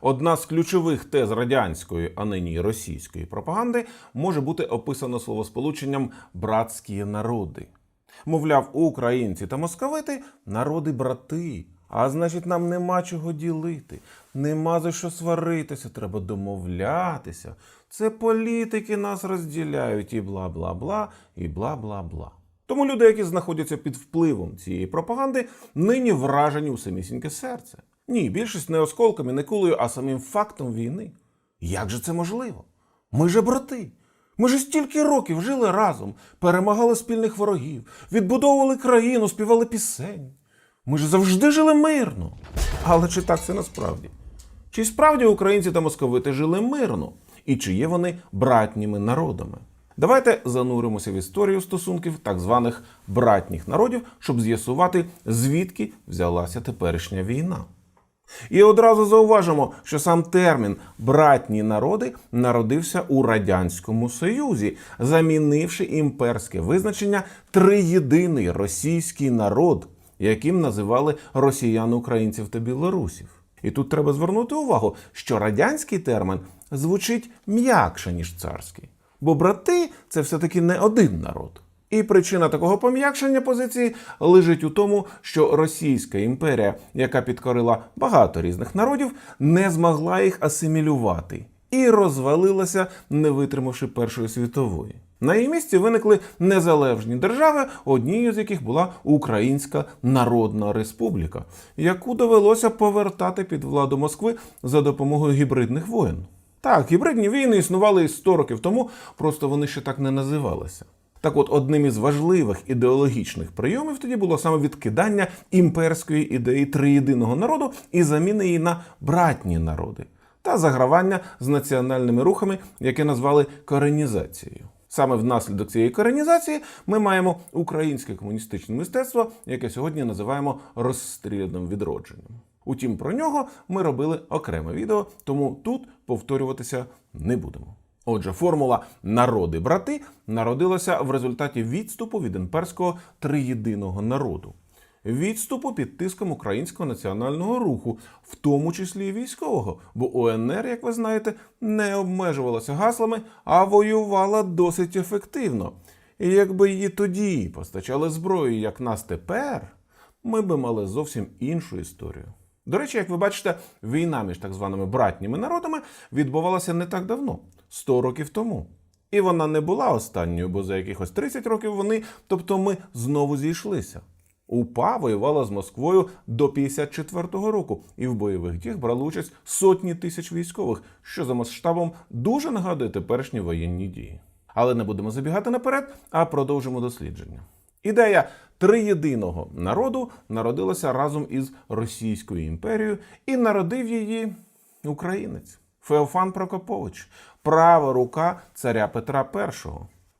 Одна з ключових тез радянської, а нині російської пропаганди може бути описана словосполученням братські народи. Мовляв, українці та московити народи брати. А значить, нам нема чого ділити, нема за що сваритися, треба домовлятися. Це політики нас розділяють і бла бла бла, і бла бла бла. Тому люди, які знаходяться під впливом цієї пропаганди, нині вражені у самісіньке серце. Ні, більшість не осколками, не кулею, а самим фактом війни. Як же це можливо? Ми же брати. Ми ж стільки років жили разом, перемагали спільних ворогів, відбудовували країну, співали пісень. Ми ж завжди жили мирно. Але чи так це насправді? Чи справді українці та московити жили мирно? І чи є вони братніми народами? Давайте зануримося в історію стосунків так званих братніх народів, щоб з'ясувати, звідки взялася теперішня війна. І одразу зауважимо, що сам термін братні народи народився у Радянському Союзі, замінивши імперське визначення триєдиний російський народ, яким називали росіян, українців та білорусів. І тут треба звернути увагу, що радянський термін звучить м'якше, ніж царський. Бо брати це все-таки не один народ. І причина такого пом'якшення позиції лежить у тому, що Російська імперія, яка підкорила багато різних народів, не змогла їх асимілювати і розвалилася, не витримавши Першої світової. На її місці виникли незалежні держави, однією з яких була Українська Народна Республіка, яку довелося повертати під владу Москви за допомогою гібридних воєн. Так, гібридні війни існували і 100 років тому, просто вони ще так не називалися. Так от, одним із важливих ідеологічних прийомів тоді було саме відкидання імперської ідеї триєдиного народу і заміни її на братні народи та загравання з національними рухами, яке назвали коренізацією. Саме внаслідок цієї коренізації ми маємо українське комуністичне мистецтво, яке сьогодні називаємо розстріляним відродженням. Утім, про нього ми робили окреме відео, тому тут повторюватися не будемо. Отже, формула народи брати народилася в результаті відступу від імперського триєдиного народу. Відступу під тиском українського національного руху, в тому числі і військового, бо УНР, як ви знаєте, не обмежувалася гаслами, а воювала досить ефективно. І якби її тоді постачали зброю, як нас тепер, ми би мали зовсім іншу історію. До речі, як ви бачите, війна між так званими братніми народами відбувалася не так давно 100 років тому. І вона не була останньою, бо за якихось 30 років вони, тобто ми, знову зійшлися. УПА воювала з Москвою до 54-го року, і в бойових діях брали участь сотні тисяч військових, що за масштабом дуже нагадує теперішні воєнні дії. Але не будемо забігати наперед, а продовжимо дослідження. Ідея триєдиного народу народилася разом із Російською імперією і народив її українець Феофан Прокопович, права рука царя Петра І.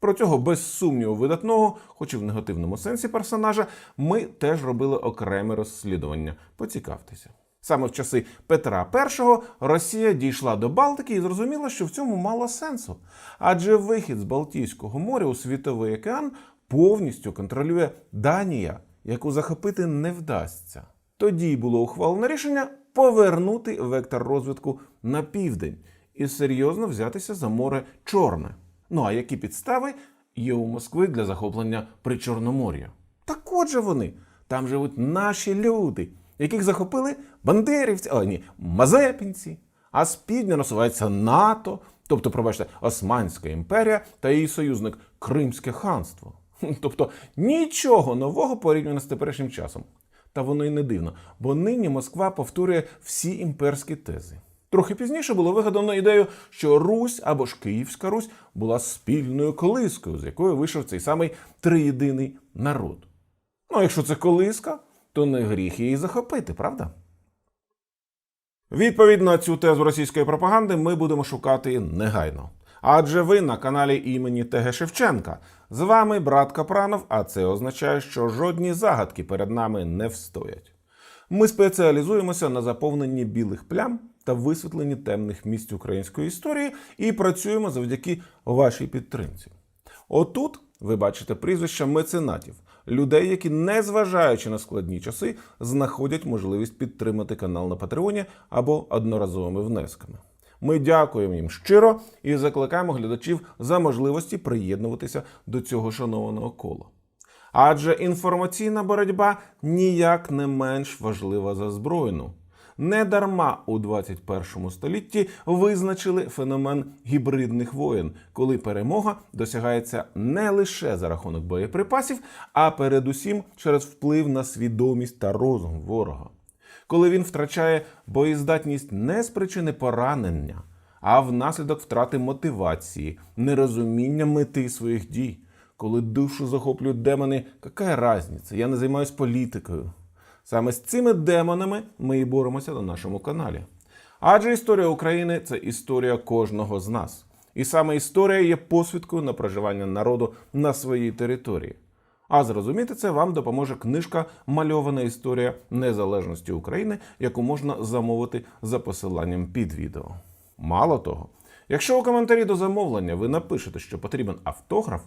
Про цього без сумніву видатного, хоч і в негативному сенсі персонажа, ми теж робили окреме розслідування. Поцікавтеся. Саме в часи Петра І Росія дійшла до Балтики і зрозуміла, що в цьому мало сенсу. Адже вихід з Балтійського моря у світовий океан повністю контролює Данія, яку захопити не вдасться. Тоді було ухвалено рішення повернути вектор розвитку на південь і серйозно взятися за море Чорне. Ну а які підстави є у Москви для захоплення Причорномор'я? Так отже вони. Там живуть наші люди, яких захопили бандерівці, а ні, мазепінці. А з півдня насувається НАТО, тобто, пробачте, Османська імперія та її союзник Кримське ханство. Тобто нічого нового порівняно з теперішнім часом. Та воно й не дивно, бо нині Москва повторює всі імперські тези. Трохи пізніше було вигадано ідею, що Русь або ж Київська Русь була спільною колискою, з якої вийшов цей самий триєдиний народ. Ну, а якщо це колиска, то не гріх її захопити, правда? Відповідь на цю тезу російської пропаганди ми будемо шукати негайно. Адже ви на каналі імені ТГ Шевченка. З вами брат Капранов, а це означає, що жодні загадки перед нами не встоять. Ми спеціалізуємося на заповненні білих плям та висвітленні темних місць української історії і працюємо завдяки вашій підтримці. Отут ви бачите прізвища меценатів, людей, які, незважаючи на складні часи, знаходять можливість підтримати канал на Патреоні або одноразовими внесками. Ми дякуємо їм щиро і закликаємо глядачів за можливості приєднуватися до цього шанованого кола. Адже інформаційна боротьба ніяк не менш важлива за збройну. Недарма у 21 столітті визначили феномен гібридних воєн, коли перемога досягається не лише за рахунок боєприпасів, а передусім через вплив на свідомість та розум ворога. Коли він втрачає боєздатність не з причини поранення, а внаслідок втрати мотивації, нерозуміння мети своїх дій. Коли душу захоплюють демони, яка разниця? Я не займаюся політикою. Саме з цими демонами ми і боремося на нашому каналі. Адже історія України це історія кожного з нас. І саме історія є посвідкою на проживання народу на своїй території. А зрозуміти це вам допоможе книжка Мальована історія незалежності України, яку можна замовити за посиланням під відео. Мало того, якщо у коментарі до замовлення ви напишете, що потрібен автограф,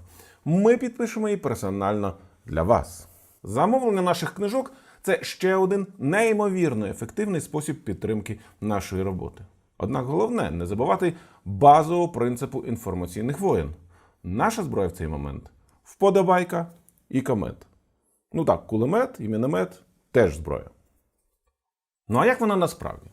ми підпишемо її персонально для вас. Замовлення наших книжок це ще один неймовірно ефективний спосіб підтримки нашої роботи. Однак головне не забувати базового принципу інформаційних воєн. Наша зброя в цей момент вподобайка і комет. Ну так, кулемет і міномет теж зброя. Ну а як вона насправді?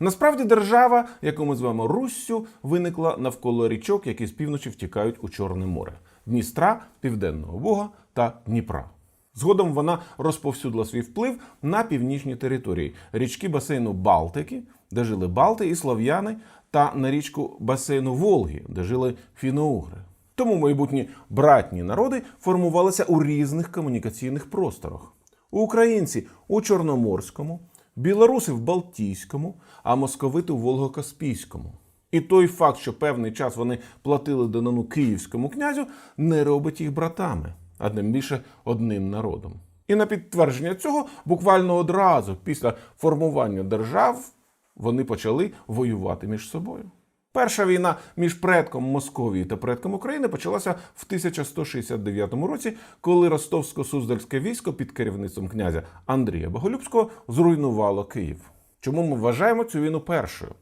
Насправді держава, яку ми звемо Руссю, виникла навколо річок, які з півночі втікають у Чорне море Дністра, Південного Бога та Дніпра. Згодом вона розповсюдила свій вплив на північні території річки басейну Балтики, де жили Балти і Слов'яни, та на річку басейну Волги, де жили фіноугри. Тому майбутні братні народи формувалися у різних комунікаційних просторах. Українці у Чорноморському, білоруси в Балтійському, а московити у Волго-Каспійському. І той факт, що певний час вони платили данину київському князю, не робить їх братами, а тим більше одним народом. І на підтвердження цього, буквально одразу після формування держав, вони почали воювати між собою. Перша війна між предком Московії та предком України почалася в 1169 році, коли ростовсько-суздальське військо під керівництвом князя Андрія Боголюбського зруйнувало Київ. Чому ми вважаємо цю війну першою?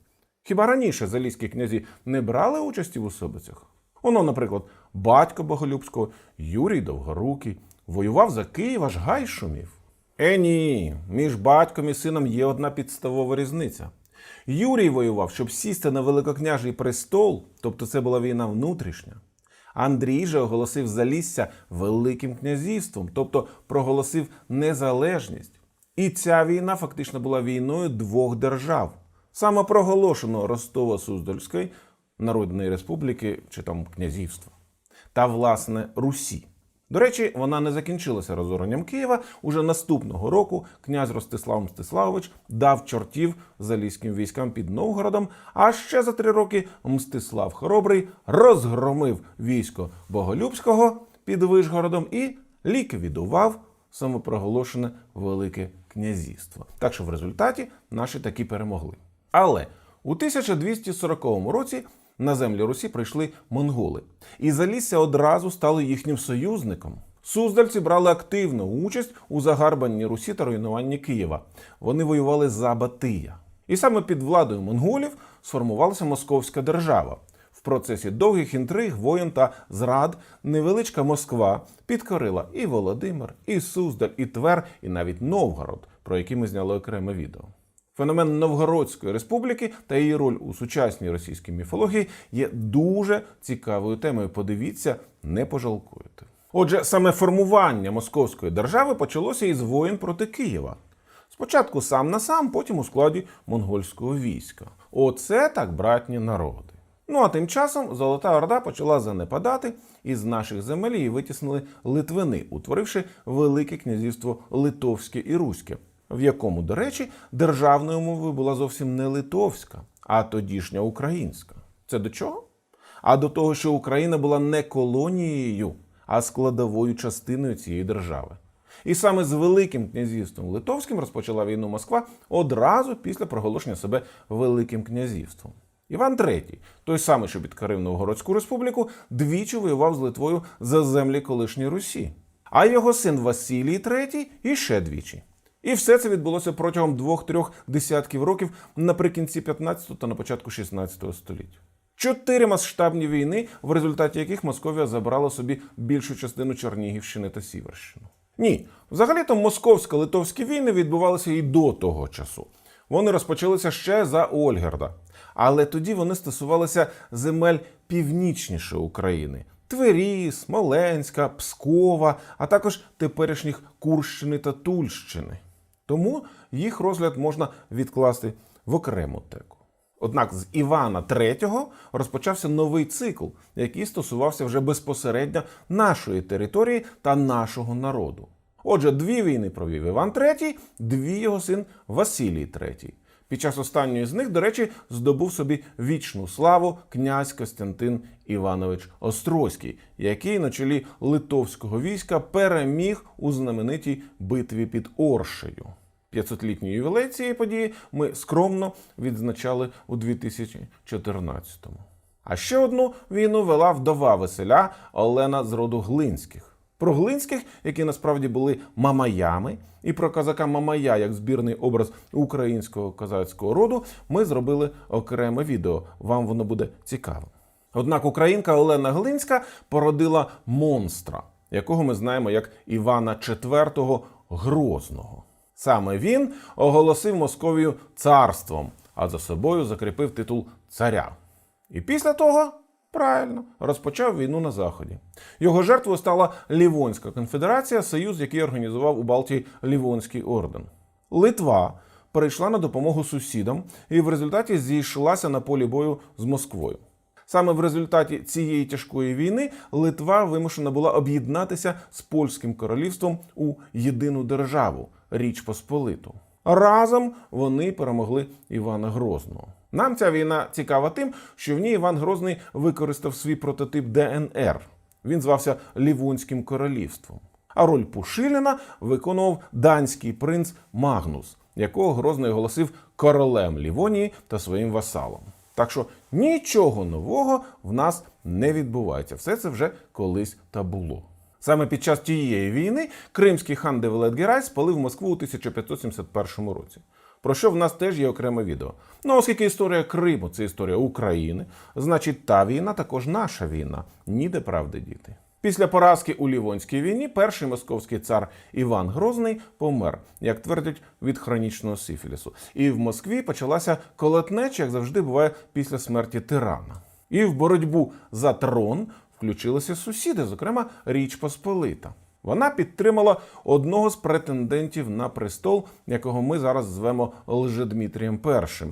Хіба раніше залізькі князі не брали участі в особицях? Воно, наприклад, батько Боголюбського, Юрій Довгорукий, воював за Київ, аж гай шумів. Е, ні, між батьком і сином є одна підставова різниця. Юрій воював, щоб сісти на великокняжий престол, тобто це була війна внутрішня. Андрій же оголосив Залісся Великим князівством, тобто проголосив незалежність. І ця війна фактично була війною двох держав, самопроголошеного Ростова-Суздальської Народної Республіки чи там князівства, та власне Русі. До речі, вона не закінчилася розоренням Києва. Уже наступного року князь Ростислав Мстиславович дав чортів залізьким військам під Новгородом. А ще за три роки Мстислав Хоробрий розгромив військо Боголюбського під Вишгородом і ліквідував самопроголошене Велике князівство. Так що в результаті наші таки перемогли. Але у 1240 році на землі Русі прийшли монголи, і Залісся одразу стало їхнім союзником. Суздальці брали активну участь у загарбанні Русі та руйнуванні Києва. Вони воювали за Батия. І саме під владою монголів сформувалася Московська держава. В процесі довгих інтриг, воєн та зрад невеличка Москва підкорила і Володимир, і Суздаль, і Твер, і навіть Новгород, про який ми зняли окреме відео. Феномен Новгородської республіки та її роль у сучасній російській міфології є дуже цікавою темою. Подивіться, не пожалкуєте. Отже, саме формування московської держави почалося із воєн проти Києва. Спочатку сам на сам, потім у складі монгольського війська. Оце так братні народи. Ну а тим часом Золота Орда почала занепадати, і з наших земель її витіснили Литвини, утворивши Велике князівство Литовське і Руське, в якому, до речі, державною мовою була зовсім не литовська, а тодішня українська. Це до чого? А до того, що Україна була не колонією, а складовою частиною цієї держави. І саме з Великим князівством Литовським розпочала війну Москва одразу після проголошення себе Великим князівством. Іван III, той самий, що підкорив Новгородську республіку, двічі воював з Литвою за землі колишньої Русі. а його син Василій III іще двічі. І все це відбулося протягом двох-трьох десятків років наприкінці 15 та на початку 16 століття. Чотири масштабні війни, в результаті яких Московія забрала собі більшу частину Чернігівщини та Сіверщину. Ні, взагалі-то московсько-литовські війни відбувалися і до того часу. Вони розпочалися ще за Ольгерда. Але тоді вони стосувалися земель північніше України: Твері, Смоленська, Пскова, а також теперішніх Курщини та Тульщини. Тому їх розгляд можна відкласти в окрему теку. Однак з Івана III розпочався новий цикл, який стосувався вже безпосередньо нашої території та нашого народу. Отже, дві війни провів Іван III, дві його син Василій III. Під час останньої з них, до речі, здобув собі вічну славу князь Костянтин Іванович Острозький, який на чолі литовського війська переміг у знаменитій битві під Оршею. 500-літній ювілей цієї події ми скромно відзначали у 2014-му. А ще одну війну вела вдова Веселя Олена з роду Глинських. Про Глинських, які насправді були мамаями, і про козака Мамая як збірний образ українського козацького роду, ми зробили окреме відео. Вам воно буде цікаво. Однак українка Олена Глинська породила монстра, якого ми знаємо як Івана IV Грозного. Саме він оголосив Московію царством, а за собою закріпив титул царя. І після того, правильно, розпочав війну на Заході. Його жертвою стала Лівонська конфедерація, союз, який організував у Балтії Лівонський орден. Литва перейшла на допомогу сусідам і в результаті зійшлася на полі бою з Москвою. Саме в результаті цієї тяжкої війни Литва вимушена була об'єднатися з польським королівством у єдину державу Річ Посполиту. Разом вони перемогли Івана Грозного. Нам ця війна цікава тим, що в ній Іван Грозний використав свій прототип ДНР. Він звався Лівонським королівством. А роль Пушиліна виконував данський принц Магнус, якого Грозний оголосив королем Лівонії та своїм васалом. Так що нічого нового в нас не відбувається. Все це вже колись та було. Саме під час тієї війни кримський хан Девелет Герай спалив Москву у 1571 році. Про що в нас теж є окреме відео. Ну, оскільки історія Криму це історія України, значить та війна також наша війна. Ніде правди діти. Після поразки у Лівонській війні перший московський цар Іван Грозний помер, як твердять, від хронічного сифілісу. І в Москві почалася колотнеча, як завжди буває після смерті тирана. І в боротьбу за трон включилися сусіди, зокрема Річ Посполита. Вона підтримала одного з претендентів на престол, якого ми зараз звемо Лжедмитрієм І,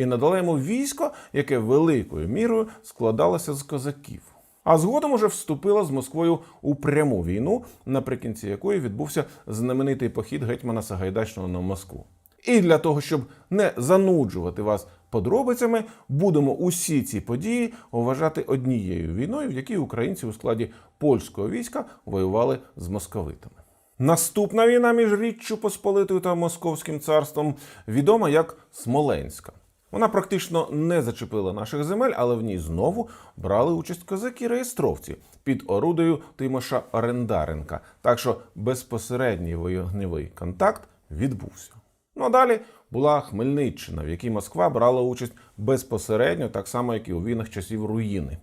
і надала йому військо, яке великою мірою складалося з козаків. А згодом уже вступила з Москвою у пряму війну, наприкінці якої відбувся знаменитий похід гетьмана Сагайдачного на Москву. І для того, щоб не зануджувати вас подробицями, будемо усі ці події вважати однією війною, в якій українці у складі польського війська воювали з московитами. Наступна війна між Річчю Посполитою та Московським царством відома як Смоленська. Вона практично не зачепила наших земель, але в ній знову брали участь козаки-реєстровці під орудою Тимоша Орендаренка. Так що безпосередній вогневий контакт відбувся. Ну а далі була Хмельниччина, в якій Москва брала участь безпосередньо, так само, як і у війнах часів руїни.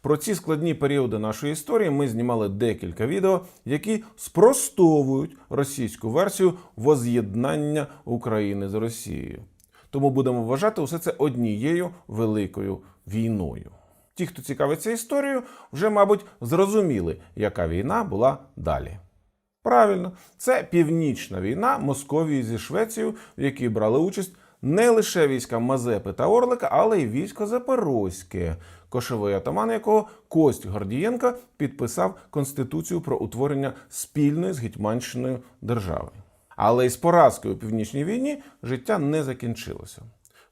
Про ці складні періоди нашої історії ми знімали декілька відео, які спростовують російську версію воз'єднання України з Росією. Тому будемо вважати усе це однією великою війною. Ті, хто цікавиться історією, вже, мабуть, зрозуміли, яка війна була далі. Правильно, це північна війна Московії зі Швецією, в якій брали участь не лише війська Мазепи та Орлика, але й військо Запорозьке, кошовий атаман якого Кость Гордієнка підписав Конституцію про утворення спільної з Гетьманщиною держави. Але із поразкою у північній війні життя не закінчилося,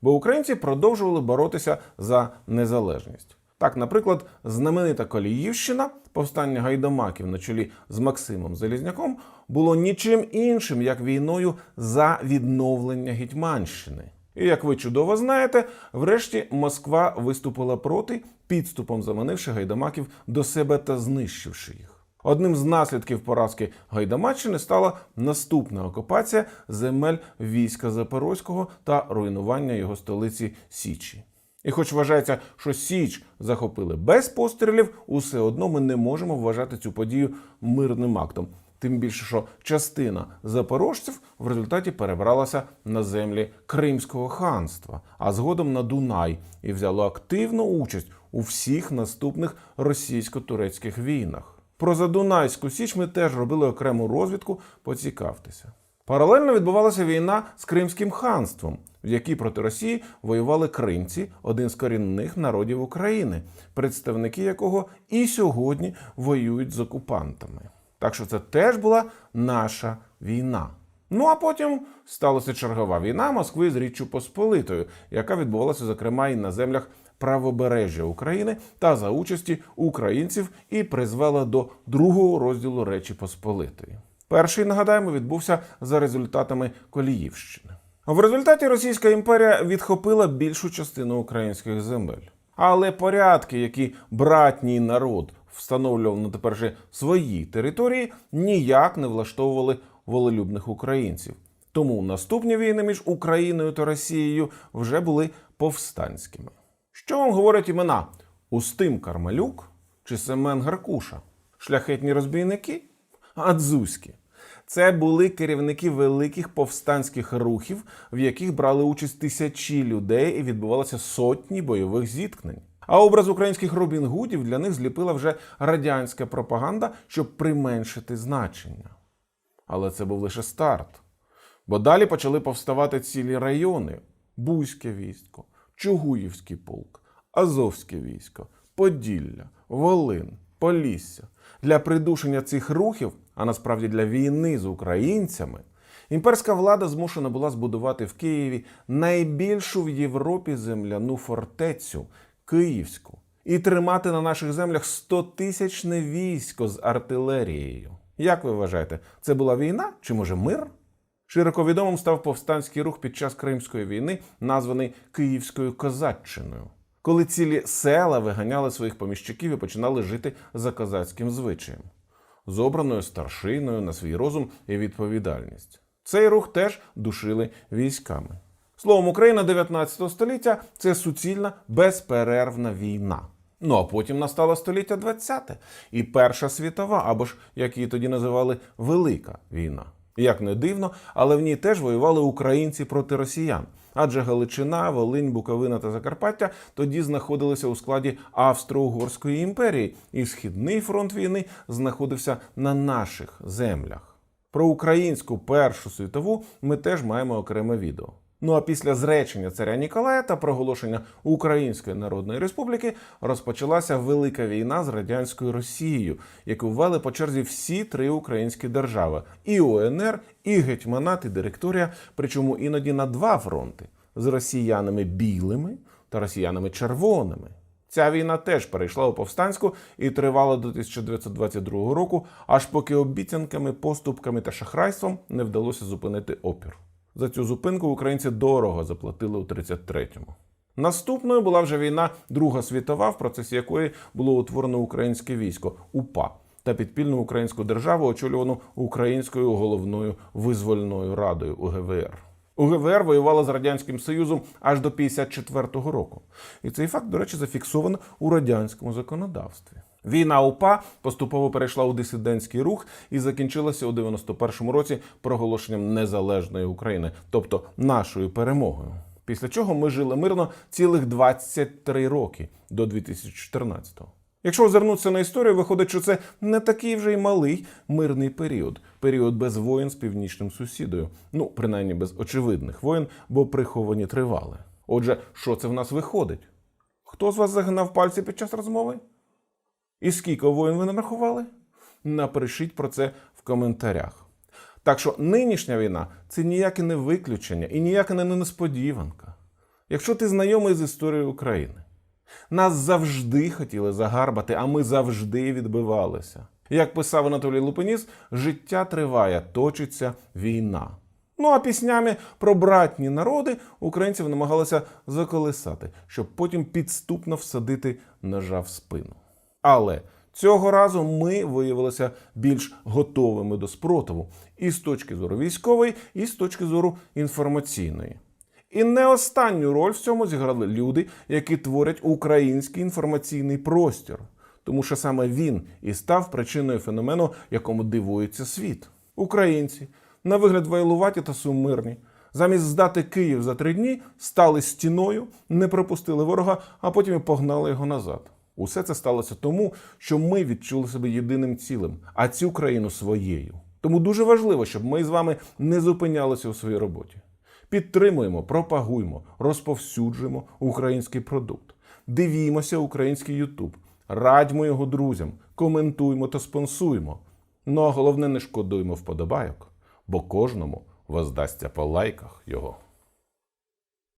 бо українці продовжували боротися за незалежність. Так, наприклад, знаменита Коліївщина, повстання гайдамаків на чолі з Максимом Залізняком, було нічим іншим, як війною за відновлення Гетьманщини. І як ви чудово знаєте, врешті Москва виступила проти, підступом заманивши гайдамаків до себе та знищивши їх. Одним з наслідків поразки Гайдамаччини стала наступна окупація земель війська Запорозького та руйнування його столиці Січі. І хоч вважається, що Січ захопили без пострілів, усе одно ми не можемо вважати цю подію мирним актом. Тим більше, що частина запорожців в результаті перебралася на землі Кримського ханства, а згодом на Дунай і взяло активну участь у всіх наступних російсько-турецьких війнах. Про Задунайську Січ ми теж робили окрему розвідку, поцікавтеся. Паралельно відбувалася війна з Кримським ханством, в якій проти Росії воювали кримці, один з корінних народів України, представники якого і сьогодні воюють з окупантами. Так що це теж була наша війна. Ну а потім сталася чергова війна Москви з Річчю Посполитою, яка відбувалася, зокрема, і на землях правобережжя України та за участі українців і призвела до другого розділу Речі Посполитої. Перший, нагадаємо, відбувся за результатами Коліївщини. В результаті Російська імперія відхопила більшу частину українських земель. Але порядки, які братній народ встановлював на тепер же свої території, ніяк не влаштовували волелюбних українців. Тому наступні війни між Україною та Росією вже були повстанськими. Що вам говорять імена? Устим Кармалюк чи Семен Гаркуша? Шляхетні розбійники? Адзузькі. Це були керівники великих повстанських рухів, в яких брали участь тисячі людей і відбувалося сотні бойових зіткнень. А образ українських Робін Гудів для них зліпила вже радянська пропаганда, щоб применшити значення. Але це був лише старт. Бо далі почали повставати цілі райони: Бузьке військо, Чугуївський полк, Азовське військо, Поділля, Волин, Полісся. Для придушення цих рухів, а насправді для війни з українцями, імперська влада змушена була збудувати в Києві найбільшу в Європі земляну фортецю Київську і тримати на наших землях 100-тисячне військо з артилерією. Як ви вважаєте, це була війна чи може мир? Широко відомим став повстанський рух під час Кримської війни, названий Київською козаччиною, коли цілі села виганяли своїх поміщиків і починали жити за козацьким звичаєм, з обраною старшиною на свій розум і відповідальність. Цей рух теж душили військами. Словом, Україна 19 століття це суцільна безперервна війна. Ну а потім настало століття 20 і Перша світова, або ж як її тоді називали Велика війна. Як не дивно, але в ній теж воювали українці проти росіян. Адже Галичина, Волинь, Буковина та Закарпаття тоді знаходилися у складі Австро-Угорської імперії, і східний фронт війни знаходився на наших землях. Про українську Першу світову ми теж маємо окреме відео. Ну а після зречення царя Ніколая та проголошення Української Народної Республіки розпочалася велика війна з радянською Росією, яку ввели по черзі всі три українські держави: і УНР, і Гетьманат, і Директорія, причому іноді на два фронти з росіянами білими та росіянами червоними. Ця війна теж перейшла у повстанську і тривала до 1922 року, аж поки обіцянками, поступками та шахрайством не вдалося зупинити опір. За цю зупинку українці дорого заплатили у 33-му. Наступною була вже війна Друга світова, в процесі якої було утворено українське військо УПА та підпільну українську державу, очолювану Українською головною визвольною радою УГВР. УГВР воювала з радянським Союзом аж до 54-го року. І цей факт, до речі, зафіксовано у радянському законодавстві. Війна УПА поступово перейшла у дисидентський рух і закінчилася у 91-му році проголошенням незалежної України, тобто нашою перемогою. Після чого ми жили мирно цілих 23 роки до 2014-го. Якщо озирнутися на історію, виходить, що це не такий вже й малий мирний період, період без воєн з північним сусідою. Ну, принаймні без очевидних воєн, бо приховані тривали. Отже, що це в нас виходить? Хто з вас загинав пальці під час розмови? І скільки воїн ви нарахували? Напишіть про це в коментарях. Так що нинішня війна це ніяке не виключення і ніяка не несподіванка. Якщо ти знайомий з історією України, нас завжди хотіли загарбати, а ми завжди відбивалися. Як писав Анатолій Лупеніс, життя триває, точиться війна. Ну а піснями про братні народи українців намагалися заколисати, щоб потім підступно всадити ножа в спину. Але Цього разу ми виявилися більш готовими до спротиву і з точки зору військової, і з точки зору інформаційної. І не останню роль в цьому зіграли люди, які творять український інформаційний простір, тому що саме він і став причиною феномену, якому дивується світ. Українці на вигляд вайлуваті та сумирні. Замість здати Київ за три дні стали стіною, не пропустили ворога, а потім і погнали його назад. Усе це сталося тому, що ми відчули себе єдиним цілим, а цю країну своєю. Тому дуже важливо, щоб ми з вами не зупинялися у своїй роботі. Підтримуємо, пропагуємо, розповсюджуємо український продукт. Дивімося український Ютуб, радьмо його друзям, коментуємо та спонсуємо. Ну а головне, не шкодуємо вподобайок, бо кожному воздасться по лайках його.